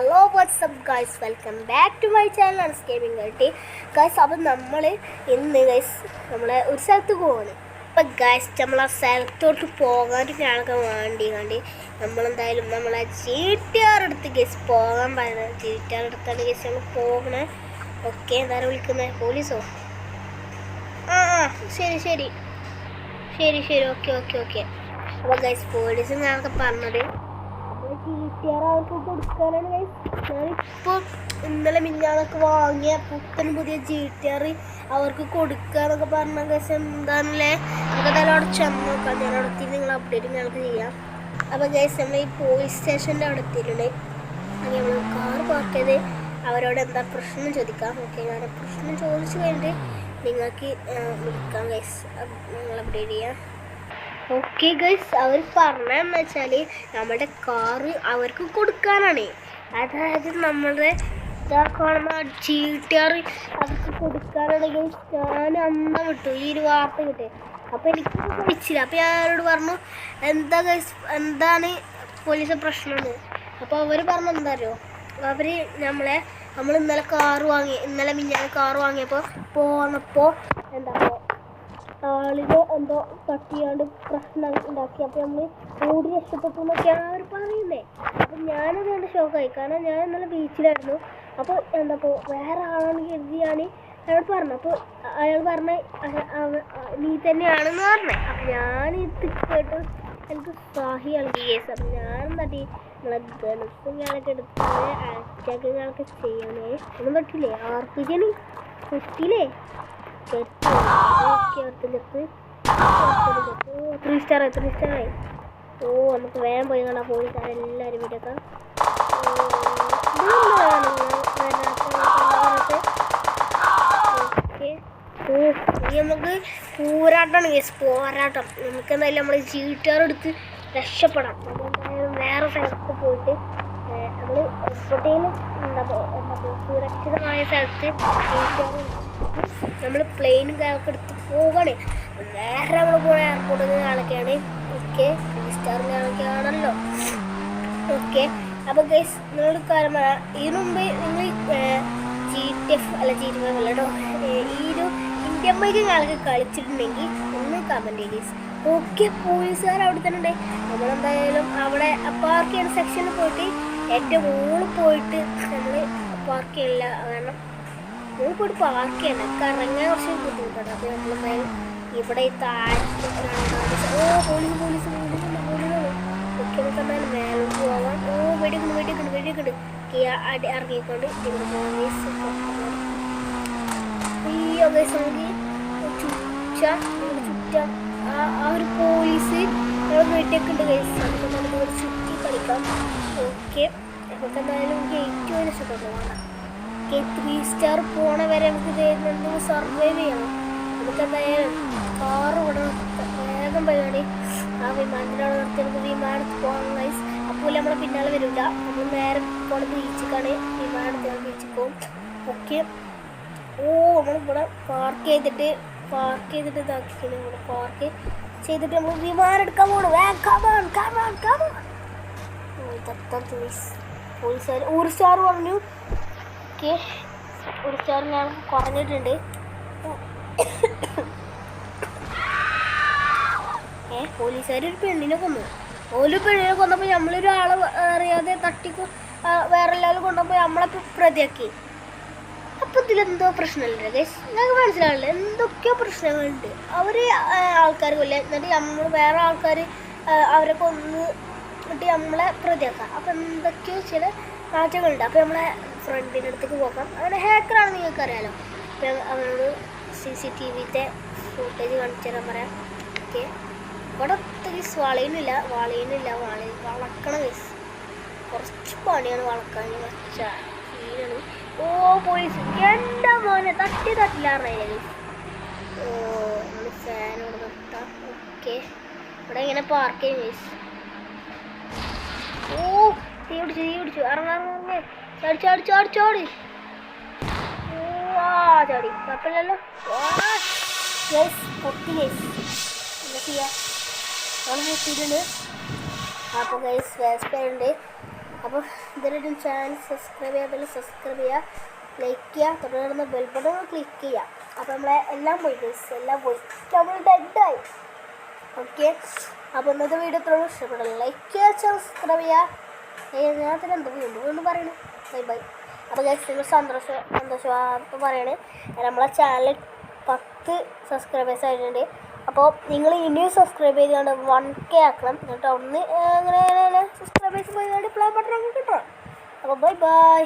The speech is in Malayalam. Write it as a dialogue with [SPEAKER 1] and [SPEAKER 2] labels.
[SPEAKER 1] Hello WhatsApp guys welcome back to my channel അൺസ്കേമിംഗ് കേട്ടി ഗൈസ് അപ്പം നമ്മൾ ഇന്ന് ഗൈസ് നമ്മൾ ഒരു സ്ഥലത്ത് പോവാണ്. അപ്പം ഗൈസ് നമ്മൾ ആ സ്ഥലത്തോട്ട് പോകാൻ ഞങ്ങൾക്ക് വേണ്ടി കണ്ടി നമ്മളെന്തായാലും നമ്മളെ ജി ടി ആർ എടുത്ത് ഗൈസ് പോകാൻ പറയുന്നത്. ജി ടി ആർ എടുത്താണ് ഗൈസ് നമ്മൾ പോകണേ. ഓക്കെ എന്തായാലും വിളിക്കുന്നത് പോലീസോ? ആ ആ ശരി ശരി. ശരി ശരി. ഓക്കെ ഓക്കെ ഓക്കെ അപ്പോൾ ഗൈസ് പോലീസ് ഞങ്ങൾക്ക് പറഞ്ഞത് ഞാനിപ്പോൾ ഇന്നലെ മിഞ്ഞാണൊക്കെ വാങ്ങിയ പുത്തൻ പുതിയ ജി ടി ആർ അവർക്ക് കൊടുക്കാന്നൊക്കെ പറഞ്ഞ ഗൈസ് എന്താണല്ലേ? നമുക്ക് എന്തായാലും അവിടെ ചെന്ന് നോക്കാം. ഞാൻ അവിടെ നിങ്ങൾ അപ്ഡേറ്റ് ഞങ്ങൾക്ക് ചെയ്യാം. അപ്പോൾ ഗൈസ് നമ്മൾ ഈ പോലീസ് സ്റ്റേഷന്റെ അവിടെ എത്തിയിട്ടുണ്ട്. അങ്ങനെ നമ്മൾ കാർ പാർക്ക് ചെയ്ത് അവരോട് എന്താ പ്രശ്നം ചോദിക്കാം. ഓക്കെ ഞാൻ പ്രശ്നം ചോദിച്ചു കഴിഞ്ഞിട്ട് നിങ്ങൾക്ക് വിളിക്കാം ഗൈസ് നിങ്ങൾ അപ്ഡേറ്റ് ചെയ്യാം. ഓക്കെ ഗൈസ് അവർ പറഞ്ഞതെന്ന് വെച്ചാൽ നമ്മുടെ കാറ് അവർക്ക് കൊടുക്കാനാണ്. അതായത് നമ്മുടെ ഇതാ കാണുന്ന ജി ടി അവർക്ക് കൊടുക്കാനാണെങ്കിൽ ഞാൻ അന്ന വിട്ടു. ഈ ഒരു വാർത്ത കിട്ടി അപ്പോൾ എനിക്ക് വിളിച്ചില്ല. അപ്പോൾ ഞാൻ അവരോട് പറഞ്ഞു എന്താ ഗൈസ് എന്താണ് പോലീസ് പ്രശ്നമെന്ന് അപ്പോൾ അവർ പറഞ്ഞു എന്താ അറിയോ അവർ നമ്മളെ നമ്മൾ ഇന്നലെ കാറ് വാങ്ങി ഇന്നലെ മിഞ്ഞാൽ കാറ് വാങ്ങിയപ്പോൾ പോന്നപ്പോൾ എന്താ ആളിന് എന്തോ തട്ടിയാണ്ട് പ്രശ്നം ഉണ്ടാക്കി. അപ്പോൾ നമ്മൾ ഓടി രക്ഷപ്പെട്ടു എന്നൊക്കെയാണ് അവർ പറയുന്നത് അപ്പം ഞാനത് കണ്ട് ഷോക്കായി കാരണം ഞാൻ ഇന്നലെ ബീച്ചിലായിരുന്നു. അപ്പോൾ എന്താ വേറെ ആളാണ് കരുതിയാണ് അയാൾ പറഞ്ഞു. അപ്പോൾ അയാൾ പറഞ്ഞ നീ തന്നെയാണെന്ന് പറഞ്ഞേ. അപ്പം ഞാൻ ഇത് കേട്ട് എനിക്ക് സാഹി ഇളകി. കേസ് അപ്പം ഞാൻ മതി നമ്മളെ ഗണസും ഞാനൊക്കെ എടുത്ത് അറ്റാക്ക് ഞാനൊക്കെ ചെയ്യണേ. ഒന്നും പറ്റില്ലേ? ആർ പി കിട്ടിയില്ലേ? ത്രീ സ്റ്റാർ ത്രീ സ്റ്റാർ ആയി ഓ നമുക്ക് വേഗം പോയി കാണാം എല്ലാവരും വീടൊക്കെ നമുക്ക് പോരാട്ടമാണ് കേസ് പോരാട്ടം നമുക്ക് എന്തായാലും നമ്മൾ ജീട്ടാർ എടുത്ത് രക്ഷപ്പെടാം വേറെ സ്ഥലത്ത് പോയിട്ട് നമ്മൾ എവിടെയും എന്താ എന്താ സുരക്ഷിതമായ സ്ഥലത്ത് നമ്മൾ പ്ലെയിനും കാര്യമൊക്കെ എടുത്ത് പോകണേ നേരെ നമ്മൾ പോയ എയർപോർട്ടിൽ നിന്ന് കാണൊക്കെയാണ്. ഓക്കെ സ്റ്റാറിന്റെ ആളൊക്കെയാണല്ലോ ഓക്കെ അപ്പോൾ ഗൈസ് നിങ്ങളുടെ കാര്യം ഇതിനു മുമ്പ് നിങ്ങൾ ജി ടി എഫ് അല്ല ജി ടി എഫ് അല്ല കേട്ടോ. ഈ ഒരു ഇന്ത്യൻ ബൈക്ക് കാലൊക്കെ കളിച്ചിട്ടുണ്ടെങ്കിൽ ഒന്ന് കമന്റ് ഗൈസ് ഓക്കെ പോലീസുകാർ അവിടെ തന്നെ ഉണ്ട്. നമ്മളെന്തായാലും അവിടെ പാർക്ക് ചെയ്യുന്ന സെക്ഷനിൽ പോയിട്ട് ഏറ്റവും കൂടുതൽ പോയിട്ട് നമ്മൾ പാർക്ക് ചെയ്യില്ല കാരണം നമ്മൾ പോയിട്ട് പാർക്ക് ചെയ്യണം കറങ്ങാൻ കുറച്ച് ബുദ്ധിമുട്ടാണ്. അപ്പോൾ നമ്മളെന്തായാലും ഇവിടെ ഈ താഴെ രണ്ടാമത്തെ സ- ഓ പോലീസ് പോലീസ് പോലീസ് പോലീസ് ഒക്കെ നമുക്ക് എന്തായാലും മേലെ പോവാം. ഓ വെടിക്കുന്നു വെടിക്കുന്നു വെടിക്കുന്നു അടി ഇറങ്ങിക്കൊണ്ട് ഇവിടെ പോലീസ് നമുക്ക് ചുറ്റാ നമുക്ക് ചുറ്റാം. ആ ഒരു പോലീസ് നമ്മൾ വെട്ടിയൊക്കെ ഉണ്ട് നമുക്ക് നമുക്ക് ഇവിടെ ചുറ്റി കളിക്കാം. ഓക്കെ നമുക്ക് എന്തായാലും ഗേറ്റ് വരെ സുഖം ഓക്കെ ത്രീ സ്റ്റാർ പോണ വരെ നമുക്ക് ചെയ്യുന്നുണ്ട് സർവൈവ് ചെയ്യണം. നമുക്ക് എന്തായാലും കാറ് വിടണം വേഗം പരിപാടി. ആ വിമാനത്തിനോട് നിർത്തി നമുക്ക് വിമാനത്തിൽ പോകണം ഗൈസ് അപ്പോൾ നമ്മളെ പിന്നാലെ വരില്ല നമ്മൾ നേരെ പോണ ബീച്ചിക്കാണ് വിമാനത്തിൽ ബീച്ചിൽ പോകും. ഓക്കെ. ഓ നമ്മളിവിടെ പാർക്ക് ചെയ്തിട്ട് പാർക്ക് ചെയ്തിട്ട് ഇതാക്കിക്കുന്നു ഇവിടെ പാർക്ക് ചെയ്തിട്ട് നമ്മൾ വിമാനം എടുക്കാൻ പോകണം പോലീസുകാർ ഒരു സ്റ്റാർ പറഞ്ഞു. ഒരു സ്റ്റാർ ഞാൻ കുറഞ്ഞിട്ടുണ്ട് ഏ പോലീസുകാർ ഒരു പെണ്ണിനെ കൊന്നു. ഒരു പെണ്ണിനെ കൊന്നപ്പോൾ നമ്മളൊരാളെ അറിയാതെ തട്ടിക്കോ വേറെ എല്ലാവരും നമ്മളെ പ്രതിയാക്കി. അപ്പൊ ഇതിലെന്തോ പ്രശ്നമില്ല ഗൈസ് ഞങ്ങൾക്ക് മനസ്സിലാവില്ല എന്തൊക്കെയോ പ്രശ്നങ്ങളുണ്ട്. അവർ ആൾക്കാർ കൊല്ല എന്നിട്ട് നമ്മൾ വേറെ ആൾക്കാർ അവരെ കൊന്ന് എന്നിട്ട് നമ്മളെ പ്രതിയാക്കാം അപ്പൊ എന്തൊക്കെയോ ചില മാറ്റങ്ങളുണ്ട്. അപ്പൊ നമ്മളെ ഫ്രണ്ടിന്റെ അടുത്തേക്ക് പോകാം. അങ്ങനെ ഹാക്കറാണ് നിങ്ങൾക്ക് അറിയാലോ അപ്പൊ അവരോട് സി സി ടി വിത്തെ ഫുട്ടേജ് കാണിച്ചു തരാൻ പറയാം. ഓക്കെ ഇവിടെ ഒത്തിരി വളയുന്നില്ല വളയുന്നില്ല വള വളക്കണം ഗൈസ് കുറച്ച് പണിയാണ് വളക്കാൻ. കുറച്ച് സീനാണ് ഓ പോലീസ് എന്റെ മോനെ തട്ടി തട്ടില്ലാറിയത് ഓ നമ്മൾ ഫാൻ ഇവിടെ നിർത്താം. ഓക്കെ ഇവിടെ ഇങ്ങനെ പാർക്ക് ചെയ്യും guys. ഓ തീ പിടിച്ചു തീ പിടിച്ചു. ഇറങ്ങാ ഇറങ്ങ. ചാടി ചാടി ചാടി ചാടി. ചാടി. കുഴപ്പമില്ലല്ലോ. ഗൈസ് പൊട്ടി ഗൈസ് എന്താ ചെയ്യാ. നമ്മൾ പൊട്ടിയിട്ടുണ്ട് അപ്പോൾ ഗൈസ് വേസ്റ്റ് ഉണ്ട്. അപ്പോൾ ഇതിനൊരു ചാനൽ സബ്സ്ക്രൈബ് ചെയ്യാത്തതിൽ സബ്സ്ക്രൈബ് ചെയ്യുക ലൈക്ക് ചെയ്യുക തുടർന്ന് ബെൽ ബട്ടൺ ക്ലിക്ക് ചെയ്യുക അപ്പോൾ നമ്മളെ എല്ലാം പോയി ഗൈസ് എല്ലാം പോയി. നമ്മൾ ഡെഡായി ഓക്കെ അപ്പോൾ ഇന്നത്തെ വീഡിയോ ഇത്രയും ഇഷ്ടപ്പെടില്ല ലൈക്ക് ചെയ്യുക സബ്സ്ക്രൈബ് ചെയ്യുക. ഞാൻ തന്നെ എന്താ വീണ്ടും വീണ്ടും പറയണേ? ബൈ അപ്പോൾ ഗൈസ് നിങ്ങൾ സന്തോഷം സന്തോഷവാർത്ത പറയണേ. നമ്മളെ ചാനൽ പത്ത് സബ്സ്ക്രൈബേഴ്സ് ആയിട്ടുണ്ട്. അപ്പോൾ നിങ്ങൾ ഇനിയും സബ്സ്ക്രൈബ് ചെയ്തുകൊണ്ട് വൺ കെ ആക്കണം. എന്നിട്ട് ഒന്ന് അങ്ങനെ സബ്സ്ക്രൈബേഴ്സ് പോയി പ്ലേ ബട്ടൺ കിട്ടണം അപ്പോൾ ബൈ ബൈ